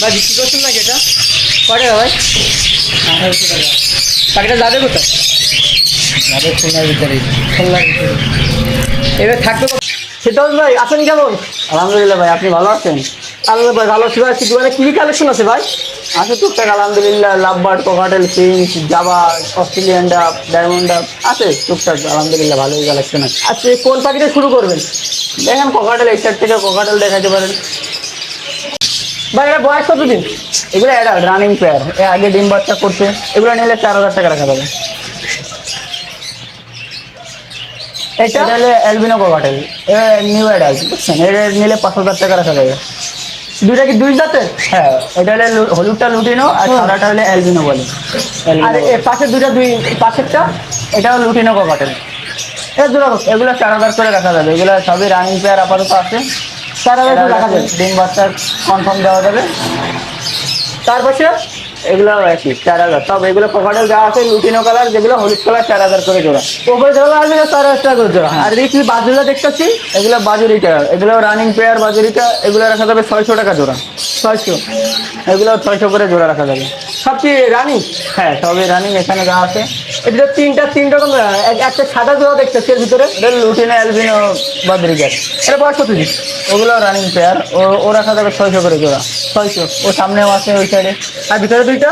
ভাই বিক্রি করছেন নাকি এটা? কয় টাকা ভাই আঠারোশো টাকা পাখিটা যাবে কোথায়? যাদের খুলনার ভিতরে খুলনার ভিতরে। এবার থাকবে শীতল ভাই আছেন কেমন? আলহামদুলিল্লাহ ভাই আপনি ভালো আছেন? আল্লাহ ভাই ভালো আছি ভাই। দোকানে কি কালেকশন আছে ভাই? আছে টুকটাক আলহামদুলিল্লাহ lovebird cockatiel finch Java Australian dove diamond dove আছে টুকটাক আলহামদুলিল্লাহ ভালোই কালেকশন আছে। আজকে কোন পাখিটা শুরু করবেন? দেখেন কোকাটেল এই সাইড থেকে কোকাটেল দেখাতে পারেন। ভাই এটা বয়স কতদিন? এগুলো অ্যাডাল্ট রানিং পেয়ার এ আগে ডিম বাচ্চা করছে। এগুলো নিলে চার হাজার টাকা রাখা যাবে। এটা? হলে অ্যালবিনো কোকাটেল নিউ অ্যাডাল্ট বুঝছেন? এটা নিলে পাঁচ হাজার টাকা রাখা যাবে। দুইটা কি দুই জাতের? হ্যাঁ এটা হলে হলুদটা লুটিনো আর হুম। সাদাটা হলে অ্যালবিনো বলে। আর পাশে দুইটা দুই পাশেরটা? এটা লুটিনো কোকাটেল এর জোড়া এগুলো চার হাজার করে রাখা যাবে। এগুলো সবই রানিং পেয়ার আপাতত আছে। হাজার রাখা যাবে ডিম কনফার্ম দেওয়া যাবে। এগুলো একই চার হাজার। সব এগুলো যা আছে লুটিনো কালার যেগুলো হলুদ কালার চার হাজার করে জোড়া। ওপরে জোড়া চার হাজার টাকা করে জোড়া। আর দেখি বাজুলা দেখতেছি? এগুলো বাজুরিটা এগুলো রানিং পেয়ার বাজুরিটা এগুলো রাখা যাবে ছয়শো টাকা জোড়া। ছয়শো। এগুলো ছয়শো করে জোড়া রাখা যাবে। সব রানিং হ্যাঁ সবই রানিং এখানে যা আছে। এটা তিনটা, তিন রকম, এক- একটা সাদা জোড়া দেখতেছি এর ভিতরে। এটা লুটিনো অ্যালবিনো বাজুরিকা এটা বয়স কত দিন ওগুলো রানিং পেয়ার ও ও রাখা যাবে ছয়শো করে জোড়া। ছয়শো। ও সামনেও আছে ওই সাইডে আর ভিতরে দুইটা?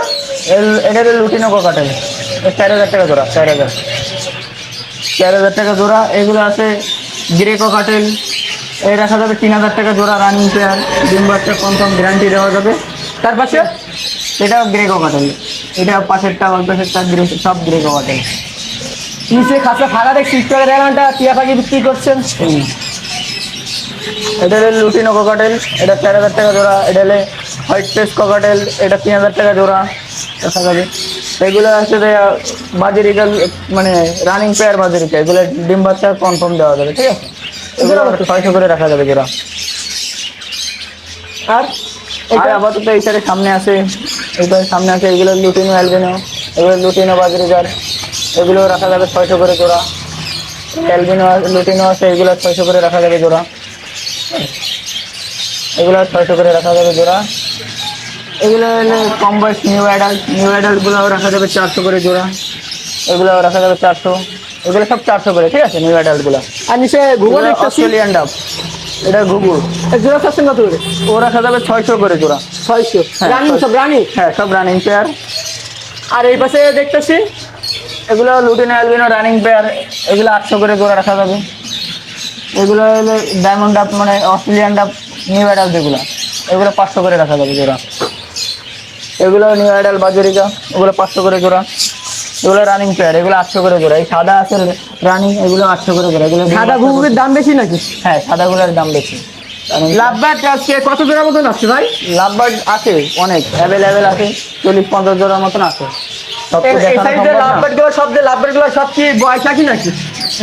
এটা হলো লুটিনো কোকাটেল চার হাজার টাকা জোড়া, চার হাজার। চার হাজার টাকা জোড়া। এগুলো আছে গ্রে কোকাটেল এই রাখা যাবে তিন হাজার টাকা জোড়া রানিং পেয়ার ডিম বাচ্চা কনফার্ম গ্যারান্টি দেওয়া যাবে। তার পাশে এটা গ্রে কোকাটেল এটা পাশেরটা ওই পাশেরটা সব গ্রে কোকাটেল নিচে খাঁচা ফাঁকা দেখছি টিয়া পাখি বিক্রি করছেন। এটা হলো লুটিনো কোকাটেল এটা তেরো হাজার টাকা জোড়া এটা হলে হোয়াইট টেস্ট কোকাটেল এটা তিন হাজার টাকা জোড়া যাবে এগুলো আছে যে বাজারিকা মানে রানিং পেয়ার বাজারিকা এগুলো ডিম বাচ্চা কনফার্ম দেওয়া যাবে ঠিক আছে? এগুলো ছয়শো করে রাখা যাবে জোড়া। আর আপাতত এই সাইডে সামনে আছে এইবার সামনে আছে এগুলো লুটিনো অ্যালবিনো এগুলো লুটিনো বাজারিকার এগুলো রাখা যাবে ছয়শো করে জোড়া। অ্যালবিনো লুটিনো আছে এগুলো ছয়শো করে রাখা যাবে জোড়া। এগুলো ছয়শো করে রাখা যাবে জোড়া। এগুলো হলে কম বয়স নিউ অ্যাডাল্ট নিউ অ্যাডাল্টগুলো রাখা যাবে চারশো করে জোড়া। এগুলো রাখা যাবে চারশো। এগুলো সব চারশো করে ঠিক আছে নিউ অ্যাডাল্টগুলো আর নিচে গুগল অস্ট্রেলিয়ান ডাব এটা এর জোড়া চাচ্ছেন কত করে ও রাখা যাবে ছয়শো করে জোড়া। ছয়শো। হ্যাঁ, রানি। সব রানি? হ্যাঁ সব রানিং পেয়ার আর এই পাশে দেখতেছি এগুলো লুটিনো অ্যালবিনো রানিং পেয়ার এগুলো আটশো করে জোড়া রাখা যাবে। এগুলো হলো ডায়মন্ড ডাব মানে অস্ট্রেলিয়ান ডাব নিউ অ্যাডাল যেগুলো এগুলো পাঁচশো করে রাখা যাবে জোড়া। এগুলো নিউ অ্যাডাল বাজরিকা ওগুলো পাঁচশো করে জোড়া। এগুলো রানিং পেয়ার এগুলো আটশো করে জোড়া এই সাদা আছে রানিং এগুলো আটশো করে জোড়া এগুলো সাদা ঘুঘুরের দাম বেশি নাকি? হ্যাঁ সাদাগুলোর দাম বেশি। লাভবাট আজকে কত জোড়া মতন আছে ভাই? লাভবার্ড আছে অনেক। অ্যাভেলেবেল আছে চল্লিশ পঞ্চাশ জোড়ার মতন আছে। সব তো এই দেখানো সাইডে সম্ভব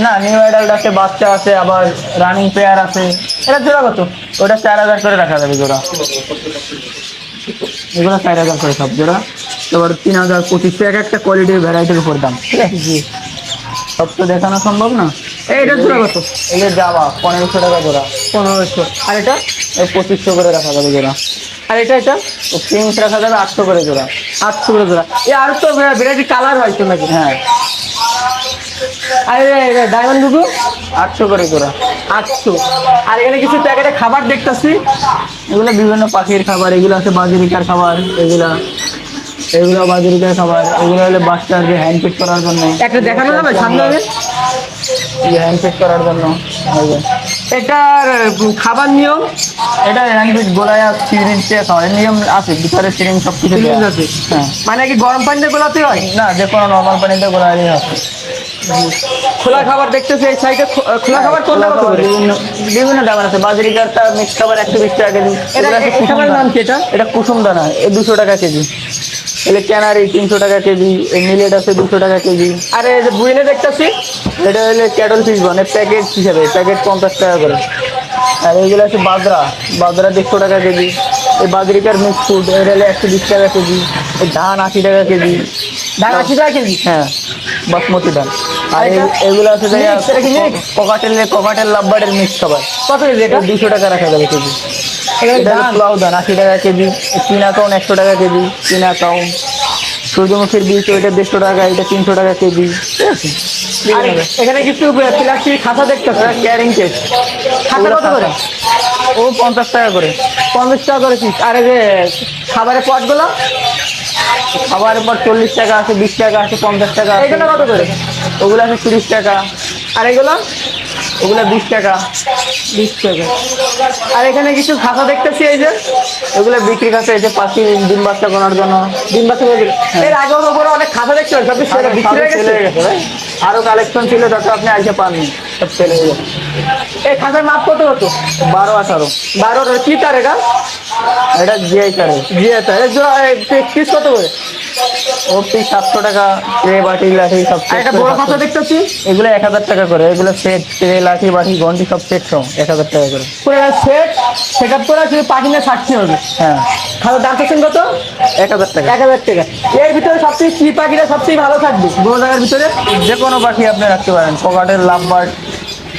না। নিউ অ্যাডাল্ট আছে বাচ্চা আছে আবার রানিং পেয়ার আছে। এটা জোড়া কত? ওটা চার হাজার করে রাখা যাবে জোড়া। এগুলো চার হাজার করে সব জোড়া। এবার তিন হাজার পঁচিশশো এক একটা কোয়ালিটির ভ্যারাইটির উপর দাম। ঠিক আছে জি। সব তো দেখানো সম্ভব না? এই এটা জোড়া কত? এগুলো যাওয়া পনেরোশো টাকা জোড়া। পনেরোশো। আর এটা? পঁচিশশো করে রাখা যাবে জোড়া। আর এটা এটা? প্রিন্স রাখা যাবে আটশো করে জোড়া। আটশো করে জোড়া। এ আর তো ভ্যারাইটি কালার হয় তো নাকি? হ্যাঁ। আর ডায়মন্ড গুগু আটশো করে জোড়া। আটশো। আর এখানে কিছু প্যাকেটে খাবার দেখতেছি? এগুলো বিভিন্ন পাখির খাবার এগুলো আছে বাজরিকার খাবার এগুলা। এগুলো বাজরিকার খাবার। এগুলো হলে বাচ্চাকে হ্যান্ড ফিট করার জন্য। একটা দেখানো যাবে সামনে হ্যান্ড ফিট করার জন্য। এটার খাবার নিয়ম? এটা হ্যান্ড ফিট গোলায় সিরিঞ্জ খাওয়ার নিয়ম আছে ভিতরে সিরিঞ্জ সব কিছু আছে। হ্যাঁ। মানে কি গরম পানিতে গোলাতে হয়? না যে কোনো নর্মাল পানিতে গোলায় আছে খোলা খাবার দেখতেছি এই সাইডে খোলা খাবার কোনটা কত করে বিভিন্ন বিভিন্ন দাম আছে। বাজরিকারটা মিক্স খাবার একশো বিশ টাকা কেজি এটা খাবারের নাম কি এটা? এটা কুসুম দানা এই দুশো টাকা কেজি। এলে ক্যানারি তিনশো টাকা কেজি এই মিলেট আছে দুশো টাকা কেজি। আর এই যে বুইনে দেখতেছি? এটা হলে ক্যাটল ফিশ বনে প্যাকেট হিসাবে প্যাকেট পঞ্চাশ টাকা করে। আর এইগুলো আছে বাজরা বাজরা দেড়শো টাকা কেজি। এই বাজরিকার মিক্স ফুড এটা হলে একশো বিশ টাকা কেজি। এই ধান আশি টাকা কেজি। ধান আশি টাকা কেজি? হ্যাঁ বাসমতি ধান। আর এগুলো আছে যে Mix, এটা কি mix? ককাটেল ককাটেল মিক্স খাবার কত কেজি এটা? দুশো টাকা রাখা যাবে কেজি। পোলাও দান আশি টাকা কেজি চীনা কাউন একশো টাকা কেজি চীনা কাউন সূর্যমুখীর বীজ ওইটা দেড়শো টাকা এটা তিনশো টাকা কেজি। ঠিক আছে এখানে কিছু প্লাস্টিক খাতা দেখতেছে ক্যারিং কেস খাতা কত করে? ও পঞ্চাশ টাকা করে। পঞ্চাশ টাকা করে পিস আর যে খাবারের পটগুলো খাবারের পর চল্লিশ টাকা আছে বিশ টাকা আছে পঞ্চাশ টাকা আছে। এগুলো কত করে? ওগুলো আছে তিরিশ টাকা। আর এগুলো? ওগুলো বিশ টাকা। বিশ টাকা। আর এখানে কিছু খাতা দেখতেছি এই যে ওগুলো বিক্রি কাছে এই যে পাখি ডিম বাচ্চা করার জন্য। ডিম বাচ্চা করে এর আগে ওপরে অনেক খাতা দেখতে পাচ্ছি সব সেটা বিক্রি হয়ে গেছে। হয়ে গেছে ভাই আরও কালেকশন ছিল যত আপনি আইসে পাননি সব সেল হয়ে এই খাতার মাপ কত হতো? বারো আঠারো। বারো কি তার এটা? এটা জিআই কারে জি এটা এর জোড়া পিস কত করে? ও সাতশো টাকা ট্রে বাটি লাঠি সব একটা বড় 700 খাতা দেখতেছি এগুলো এক হাজার টাকা করে এগুলো সেট ট্রে লাঠি বাটি ঘন্টি সব সেট সহ এক হাজার টাকা করে। সেট সেট আপ করে শুধু পাখি না ছাড়তে হবে। হ্যাঁ। খাতার দাম চাচ্ছেন কত? এক হাজার টাকা। এক হাজার টাকা। এর ভিতরে সবচেয়ে কি পাখিটা সবচেয়ে ভালো থাকবে বড় জায়গার ভিতরে? যে কোনো পাখি আপনি রাখতে পারেন। পকেটের লাভবার্ড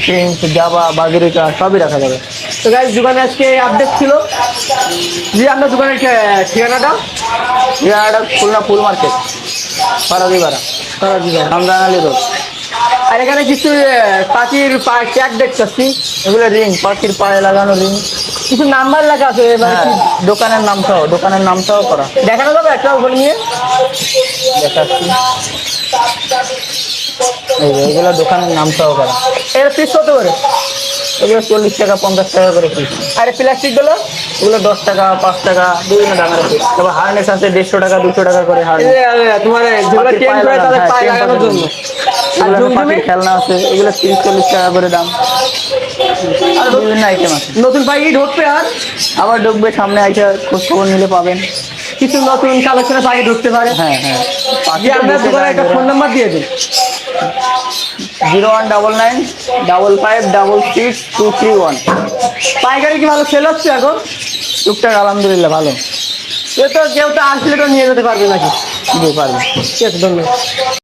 প্রিন্স জাবা বাজরিকা সবই রাখা যাবে। তো গাইজ দোকানে আজকে আপডেট ছিল। জি আপনার দোকানের ঠিকানাটা এটা খুলনা ফুল মার্কেট। তারা দিবেন রমজান আলী রোড। আর এখানে কিছু পাখির ট্যাগ দেখতেছি। এগুলো রিং পাখির পায়ে লাগানো রিং। কিছু নাম্বার লেখা আছে মানে হ্যাঁ, দোকানের নাম সহ দোকানের নাম সহ করা। দেখানো যাবে একটা উপর নিয়ে? দেখাচ্ছি। এগুলো দোকানের নাম সহ করা। এর পিস কত করে? এগুলো চল্লিশ টাকা পঞ্চাশ টাকা করে পিস আর প্লাস্টিকগুলো এগুলো দশ টাকা পাঁচ টাকা বিভিন্ন দামের পিস তারপর হার্নেস আছে দেড়শো টাকা দুশো টাকা করে হার্নেস তোমার হ্যাঁ, খেলনা আছে এগুলো তিরিশ চল্লিশ টাকা করে দাম। আর বিভিন্ন আইটেম আছে। নতুন পাখি ঢুকবে আর? আবার ঢুকবে সামনে আইসা খোঁজ খবর নিলে পাবেন। কিছু নতুন কালেকশনে পাখি ঢুকতে পারে। হ্যাঁ হ্যাঁ। আপনার দোকানে একটা ফোন নাম্বার দিয়ে দিন। Zero one double nine double five double six two three one. পাইকারি কি ভালো? সেল হচ্ছে এখন? টুকটাক আলহামদুলিল্লাহ ভালো। সে তো কেউ তো আসলে তো নিয়ে যেতে পারবে নাকি? পারবে। ঠিক আছে, ধন্যবাদ।